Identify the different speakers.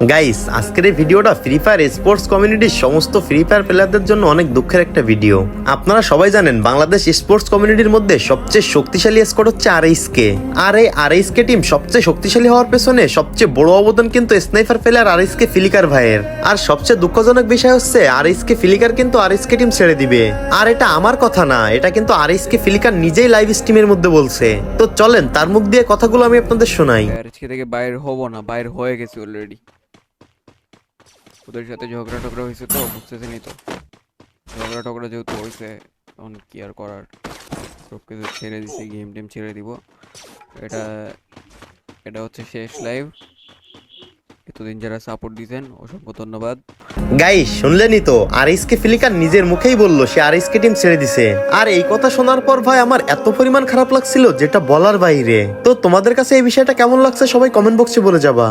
Speaker 1: Guys আজকের এই ভিডিওটা ফ্রি ফায়ার স্পোর্টস কমিউনিটির সমস্ত ফ্রি ফায়ার প্লেয়ারদের জন্য অনেক দুঃখের একটা ভিডিও আপনারা সবাই জানেন, বাংলাদেশ স্পোর্টস কমিউনিটির মধ্যে সবচেয়ে শক্তিশালী স্কোয়াড হচ্ছে আর কে আর এই আর কে টিম সবচেয়ে শক্তিশালী হওয়ার পেছনে সবচেয়ে বড় অবদান কিন্তু স্নাইপার প্লেয়ার আর কে ফিলিকার ভাইয়ের। আর সবচেয়ে দুঃখজনক বিষয় হচ্ছে আর কে ফিলিকার কিন্তু আর কে টিম ছেড়ে দিবে। আর এটা আমার কথা না, এটা কিন্তু আর কে ফিলিকার নিজেই লাইভ স্ট্রিমের মধ্যে বলছে। তো চলেন, তার মুখ দিয়ে কথাগুলো আমি আপনাদের শোনাই।
Speaker 2: আজকে থেকে বাইর হব না, বাইর হয়ে গেছি অলরেডি ওদের সাথে ঝগড়া টগড়া হয়েছে তো, বুঝতেছেনই তো। ঝগড়া টগড়া যেহেতু হয়েছে তখন কি আর করার? সব কিছু ছেড়ে দিছি গেম টেম ছেড়ে দিব। এটা এটা হচ্ছে শেষ লাইভ এতদিন যারা সাপোর্ট দিতেন অসংখ্য ধন্যবাদ।
Speaker 1: গাইস শুনলেনই তো আর কে ফিলিকার নিজের মুখেই বলল, সে আর কে টিম ছেড়ে দিছে। আর এই কথা শোনার পর ভাই, আমার এত পরিমাণ খারাপ লাগছিল, যেটা বলার বাইরে। তো তোমাদের কাছে এই বিষয়টা কেমন লাগছে, সবাই কমেন্ট বক্সে বলে যাবা।